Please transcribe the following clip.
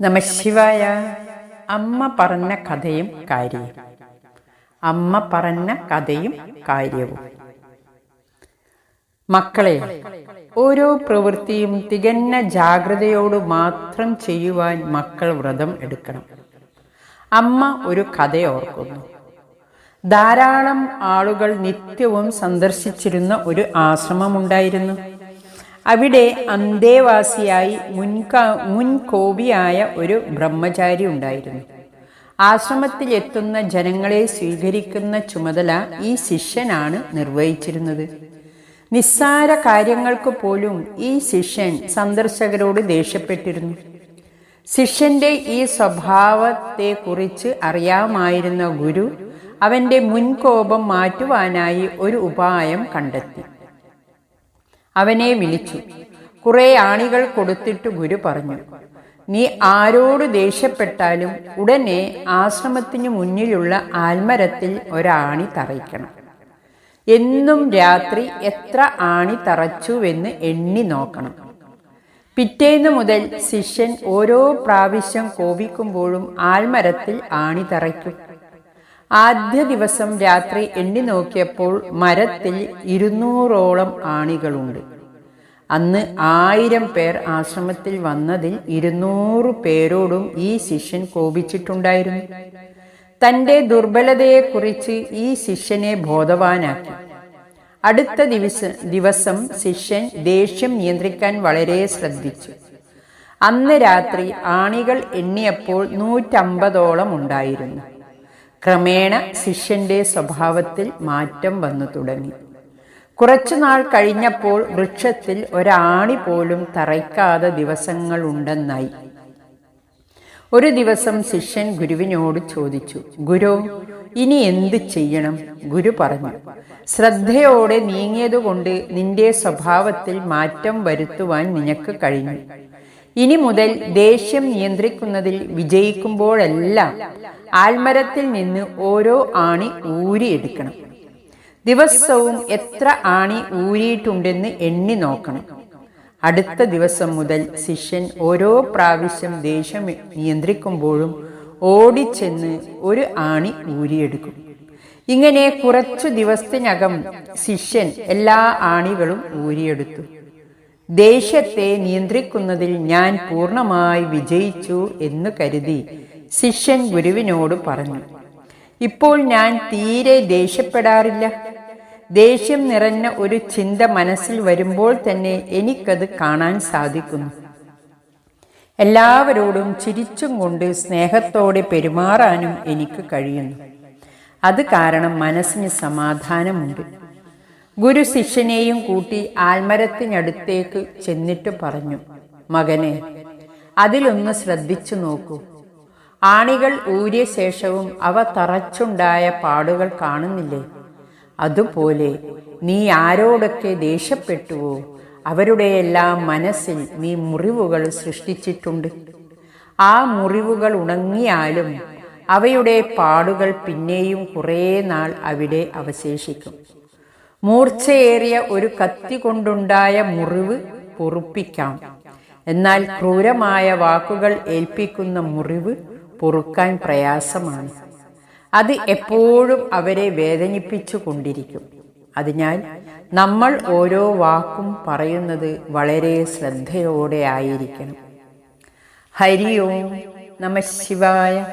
നമശിവായ അമ്മ പറഞ്ഞ കഥയും കാര്യവും. അമ്മ പറഞ്ഞ കഥയും കാര്യവും. മക്കളെ ഓരോ പ്രവൃത്തിയും തികഞ്ഞ ജാഗ്രതയോട് മാത്രം ചെയ്യുവാൻ മക്കൾ വ്രതം എടുക്കണം. അമ്മ ഒരു കഥയോർക്കുന്നു ധാരാളം ആളുകൾ നിത്യവും സന്ദർശിച്ചിരുന്ന ഒരു ആശ്രമമുണ്ടായിരുന്നു. അവിടെ അന്തേവാസിയായി മുൻകാ മുൻകോപിയായ ഒരു ബ്രഹ്മചാരി ഉണ്ടായിരുന്നു. ആശ്രമത്തിലെത്തുന്ന ജനങ്ങളെ സ്വീകരിക്കുന്ന ചുമതല ഈ ശിഷ്യനാണ് നിർവഹിച്ചിരുന്നത്. നിസ്സാര കാര്യങ്ങൾക്ക് പോലും ഈ ശിഷ്യൻ സന്ദർശകരോട് ദേഷ്യപ്പെട്ടിരുന്നു. ശിഷ്യന്റെ ഈ സ്വഭാവത്തെക്കുറിച്ച് അറിയാമായിരുന്ന ഗുരു അവന്റെ മുൻകോപം മാറ്റുവാനായി ഒരു ഉപായം കണ്ടെത്തി. അവനെ വിളിച്ചു. കുറെ ആണികൾ കൊടുത്തിട്ട് ഗുരു പറഞ്ഞു നീ ആരോട് ദേഷ്യപ്പെട്ടാലും ഉടനെ ആശ്രമത്തിനു മുന്നിലുള്ള ആൽമരത്തിൽ ഒരാണി തറയ്ക്കണം. എന്നും രാത്രി എത്ര ആണി തറച്ചുവെന്ന് എണ്ണി നോക്കണം. പിറ്റേന്ന് മുതൽ ശിഷ്യൻ ഓരോ പ്രാവശ്യം കോപിക്കുമ്പോഴും ആൽമരത്തിൽ ആണി തറയ്ക്കും. ആദ്യ ദിവസം രാത്രി എണ്ണി നോക്കിയപ്പോൾ മരത്തിൽ ഇരുന്നൂറോളം ആണികളുണ്ട്. അന്ന് ആയിരം പേർ ആശ്രമത്തിൽ വന്നതിൽ ഇരുന്നൂറ് പേരോടും ഈ ശിഷ്യൻ കോപിച്ചിട്ടുണ്ടായിരുന്നു. തന്റെ ദുർബലതയെക്കുറിച്ച് ഈ ശിഷ്യനെ ബോധവാനാക്കി. അടുത്ത ദിവസ ദിവസം ശിഷ്യൻ ദേഷ്യം നിയന്ത്രിക്കാൻ വളരെ ശ്രദ്ധിച്ചു. അന്ന് രാത്രി ആണികൾ എണ്ണിയപ്പോൾ നൂറ്റമ്പതോളം ഉണ്ടായിരുന്നു. ക്രമേണ ശിഷ്യന്റെ സ്വഭാവത്തിൽ മാറ്റം വന്നു തുടങ്ങി. കുറച്ചുനാൾ കഴിഞ്ഞപ്പോൾ വൃക്ഷത്തിൽ ഒരാണി പോലും തറയ്ക്കാതെ ദിവസങ്ങളുണ്ടെന്നായി ഒരു ദിവസം ശിഷ്യൻ ഗുരുവിനോട് ചോദിച്ചു ഗുരു ഇനി എന്ത് ചെയ്യണം? ഗുരു പറഞ്ഞു ശ്രദ്ധയോടെ നീങ്ങിയതുകൊണ്ട് നിന്റെ സ്വഭാവത്തിൽ മാറ്റം വരുത്തുവാൻ നിനക്ക് കഴിഞ്ഞു. ഇനി മുതൽ ദേഷ്യം നിയന്ത്രിക്കുന്നതിൽ വിജയിക്കുമ്പോഴെല്ലാം ആൽമരത്തിൽ നിന്ന് ഓരോ ആണി ഊരിയെടുക്കണം. ദിവസവും എത്ര ആണി ഊരിയിട്ടുണ്ടെന്ന് എണ്ണി നോക്കണം. അടുത്ത ദിവസം മുതൽ ശിഷ്യൻ ഓരോ പ്രാവശ്യം ദേഷ്യം നിയന്ത്രിക്കുമ്പോഴും ഓടിച്ചെന്ന് ഒരു ആണി ഊരിയെടുക്കും. ഇങ്ങനെ കുറച്ചു ദിവസത്തിനകം ശിഷ്യൻ എല്ലാ ആണികളും ഊരിയെടുത്തു. ദേഷ്യത്തെ നിയന്ത്രിക്കുന്നതിൽ ഞാൻ പൂർണമായി വിജയിച്ചു എന്ന് കരുതി ശിഷ്യൻ ഗുരുവിനോട് പറഞ്ഞു ഇപ്പോൾ ഞാൻ തീരെ ദേഷ്യപ്പെടാറില്ല. ദേഷ്യം നിറഞ്ഞ ഒരു ചിന്ത മനസ്സിൽ വരുമ്പോൾ തന്നെ എനിക്കത് കാണാൻ സാധിക്കുന്നു. എല്ലാവരോടും ചിരിച്ചും കൊണ്ട് സ്നേഹത്തോടെ പെരുമാറാനും എനിക്ക് കഴിയുന്നു. അത് കാരണം മനസ്സിന് സമാധാനമുണ്ട്. ഗുരു ശിഷ്യനെയും കൂട്ടി ആൽമരത്തിനടുത്തേക്ക് ചെന്നിട്ട് പറഞ്ഞു മകനെ അതിലൊന്ന് ശ്രദ്ധിച്ചു നോക്കൂ. ആണികൾ ഊരിയ ശേഷവും അവ തറച്ചുണ്ടായ പാടുകൾ കാണുന്നില്ലേ? അതുപോലെ നീ ആരോടൊക്കെ ദേഷ്യപ്പെട്ടുവോ? അവരുടെയെല്ലാം മനസ്സിൽ നീ മുറിവുകൾ സൃഷ്ടിച്ചിട്ടുണ്ട്. ആ മുറിവുകൾ ഉണങ്ങിയാലും അവയുടെ പാടുകൾ പിന്നെയും കുറേ നാൾ അവിടെ അവശേഷിക്കും. മൂർച്ചയേറിയ ഒരു കത്തി കൊണ്ടുണ്ടായ മുറിവ് പൊറുപ്പിക്കാം. എന്നാൽ ക്രൂരമായ വാക്കുകൾ ഏൽപ്പിക്കുന്ന മുറിവ് പൊറുക്കാൻ പ്രയാസമാണ്. അത് എപ്പോഴും അവരെ വേദനിപ്പിച്ചു കൊണ്ടിരിക്കും. അതിനാൽ നമ്മൾ ഓരോ വാക്കും പറയുന്നത് വളരെ ശ്രദ്ധയോടെ ആയിരിക്കണം. ഹരി ഓം നമ ശിവായ.